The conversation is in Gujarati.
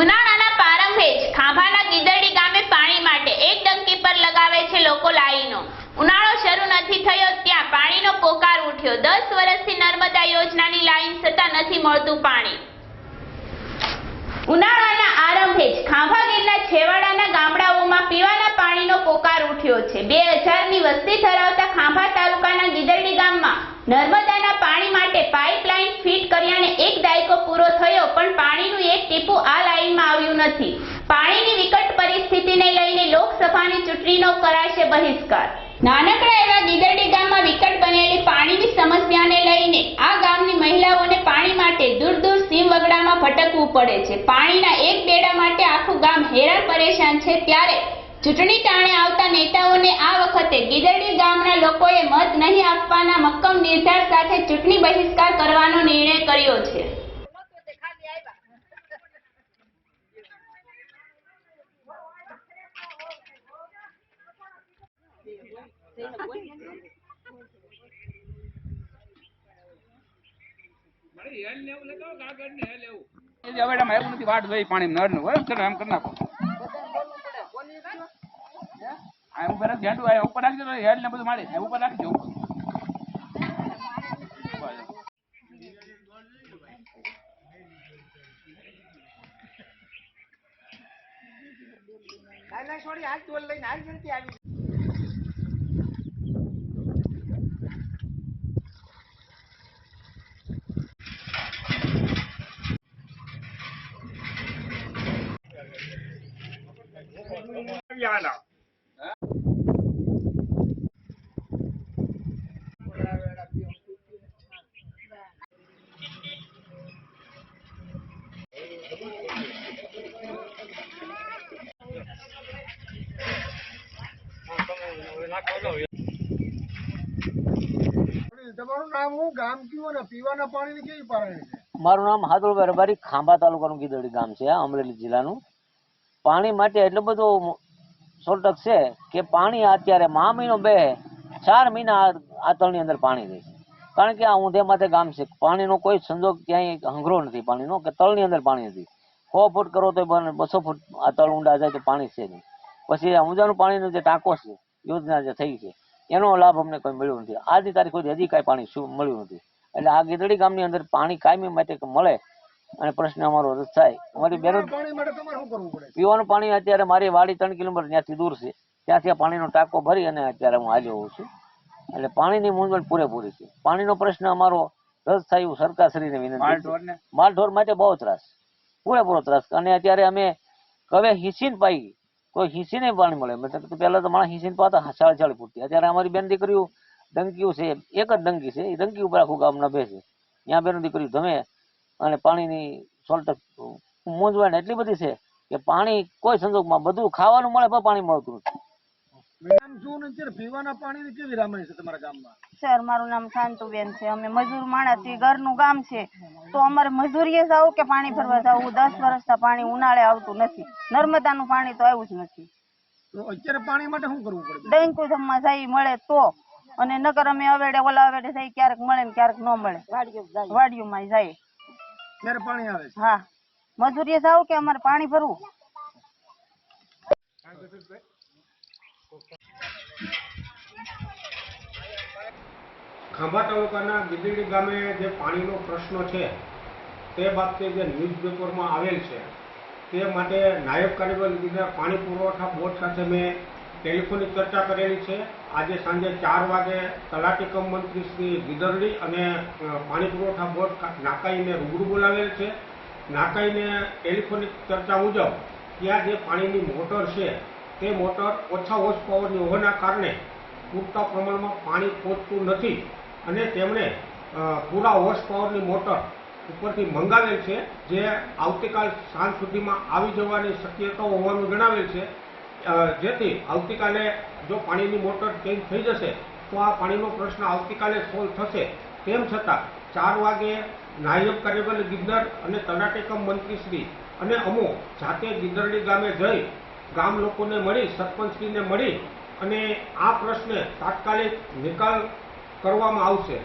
ઉનાળાના પ્રારંભે જ ખાંભાના ગીદરડી ગામે પાણી માટે એક ડંકી પર લગાવે છે લોકો લાઈનો. ઉનાળો શરૂ નથી થયો ત્યાં પાણીનો પોકાર ઉઠ્યો. દસ વર્ષથી નર્મદા યોજનાની લાઈન છતાં નથી મળતું પાણી. ઉનાળાના આરંભે જ ખાંભા ગીરના છેવાડાના ગામડાઓમાં પીવાના પાણીનો પોકાર ઉઠ્યો છે. બે હજારની વસ્તી ધરાવતા ખાંભા તાલુકાના ગીદરડી ગામમાં નર્મદાના પાણી માટે પાઇપલાઇન ફીટ કર્યાને એક દાયકો પૂરો થયો, પણ પાણીનું એક ટીપું આ નથી. પાણીની વિકટ પરિસ્થિતિને લઈને લોકસભાની ચૂંટણીનો કરાશે બહિષ્કાર. નાનકડા એવા ગીદરડી ગામમાં વિકટ બનેલી પાણીની સમસ્યાને લઈને આ ગામની મહિલાઓને પાણી માટે દૂર દૂર સીમ વગડામાં ભટકવું પડે છે. પાણીના એક બેડા માટે આખું ગામ હેરાન પરેશાન છે ત્યારે ચૂંટણી ટાણે આવતા નેતાઓને આ વખતે ગીદરડી ગામના લોકોએ મત નહીં આપવાના મક્કમ નિર્ધાર સાથે ચૂંટણી બહિષ્કાર કરવાનો નિર્ણય કર્યો છે એ જ હવે એમાં એવું નથી વાટ જોઈ પાણી નળનું બરાબર ચલો એમ કરી નાખો. ઉપર રાખ ઉપર રાખજો હેડ ને બધું મારી. ઉપર રાખજો. ઉપર. તમારું નામ હું? ગામ કયું ને પીવાના પાણીની કેવી પાણી છે? મારું નામ હાદળભાઈ રબારી ખાંભા તાલુકાનું ગીદડી ગામ છે અમરેલી જિલ્લાનું. પાણી માટે એટલો બધો સોટક છે કે પાણી અત્યારે મહા મહિનો બે, ચાર મહિના આ- આ તળની અંદર પાણી રહે કારણ કે આ ઊંધે માથે ગામ છે. પાણીનો કોઈ સંજોગ ક્યાંય હંગરો નથી પાણીનો, કે તળની અંદર પાણી નથી. સો ફૂટ કરો તો બસો ફૂટ આ તળ ઊંડા જાય તો પાણી છે નહીં. પછી ઊંઝાનું પાણીનો જે ટાંકો છે, યોજના જે થઈ છે, એનો લાભ અમને કોઈ મળ્યો નથી. આજની તારીખ સુધી હજી કાંઈ પાણી શું મળ્યું નથી. એટલે આ ગીદડી ગામની અંદર પાણી કાયમી માટે મળે અને પ્રશ્ન અમારો રદ થાય. અમારી બેરોજ પીવાનું પાણી અત્યારે મારી વાડી ત્રણ કિલોમીટર ત્યાંથી દૂર છે. ત્યાંથી આ પાણીનો ટાંકો ભરી અને અત્યારે હું હાજર હોઉં છું. એટલે પાણીની મૂંઝવણ પૂરેપૂરી છે. પાણીનો પ્રશ્ન અમારો રદ થાય એવું સરકારશ્રીને વિનંતી માલઢોર માટે બહુ ત્રાસ. પૂરેપૂરો ત્રાસ. અને અત્યારે અમે કવે હિસીન પાઈ. કોઈ હિસીને પાણી મળે. મતલબ કે પહેલા તો માણસ હિસીન પાતા સાડા ચાળી ફૂટતી અત્યારે અમારી બેન દીકરીઓ ડંકીઓ છે. એક જ ડંકી છે. એ ડંકી ઉપર આખું ગામ નભે છે. ત્યાં બેન દીકરીઓ ધમે અને પાણીની સોલ્ટ મૂંઝવણ એટલી બધી છે કે પાણી કોઈ સંજોગમાં બધું ખાવાનું મળે પણ પાણી મળતું નથી. નામ શું ને અત્યારે પીવાના પાણીની કેવી રામાયણ છે તમારા ગામમાં? સર મારું નામ શાંતુબેન છે. અમે મજૂર માણસ ઘરનું ગામ છે. તો અમારે મજૂરીએ જવું કે પાણી ભરવા જવું? દસ વર્ષથી પાણી ઉનાળે આવતું નથી. નર્મદાનું પાણી તો આવ્યું જ નથી. તો અત્યારે પાણી માટે શું કરવું પડે? ડેન્કુ ધમમાં જઈ મળે તો. અને નકર અમે અવેડે ઓલા અવેડે જઈ ક્યારેક મળે ને ક્યારેક ન મળે. વાડીઓમાં જાય ત્યારે પાણી આવે છે. હા. મજૂરીએ જાવ કે અમારે પાણી ભરવું? ખાંભા તાલુકાના ગીદડી ગામે જે પાણીનો પ્રશ્ન છે તે બાબતે જે ન્યૂઝપેપરમાં આવેલ છે તે માટે નાયબ કાર્યપાલક ઇજનેર પાણી પુરવઠા બોર્ડ સાથે મેં ટેલિફોનિક ચર્ચા કરેલી છે. આજે સાંજે ચાર વાગે તલાટી કમ મંત્રી શ્રી ગીદરડી અને પાણી પુરવઠા બોર્ડ નાકાઈને રૂબરૂ બોલાવેલ છે. નાકાઈને ટેલિફોનિક ચર્ચા મુજબ ત્યાં જે પાણીની મોટર છે, તે મોટર ઓછા હોર્સ પાવરની હોવાના કારણે પૂરતા પ્રમાણમાં પાણી પહોંચતું નથી અને તેમણે પૂરા હોર્સ પાવરની મોટર ઉપરથી મંગાવેલ છે, જે આવતીકાલ સાંજ સુધીમાં આવી જવાની શક્યતાઓ હોવાનું જણાવેલ છે. જેથી આવતીકાલે જો પાણીની મોટર ચેન્જ થઈ જશે, તો આ પાણીનો પ્રશ્ન આવતીકાલે સોલ્વ થશે. તેમ છતાં, ચાર વાગે નાયબ કાર્યબલ ગિદ્દર અને તલાટેકમ મંત્રીશ્રી અને અમો જાતે ગિદ્દરડી ગામે જઈ ગામ લોકોને મળી, સરપંચશ્રીને મળી અને આ પ્રશ્ને તાત્કાલિક નિકાલ કરવામાં આવશે.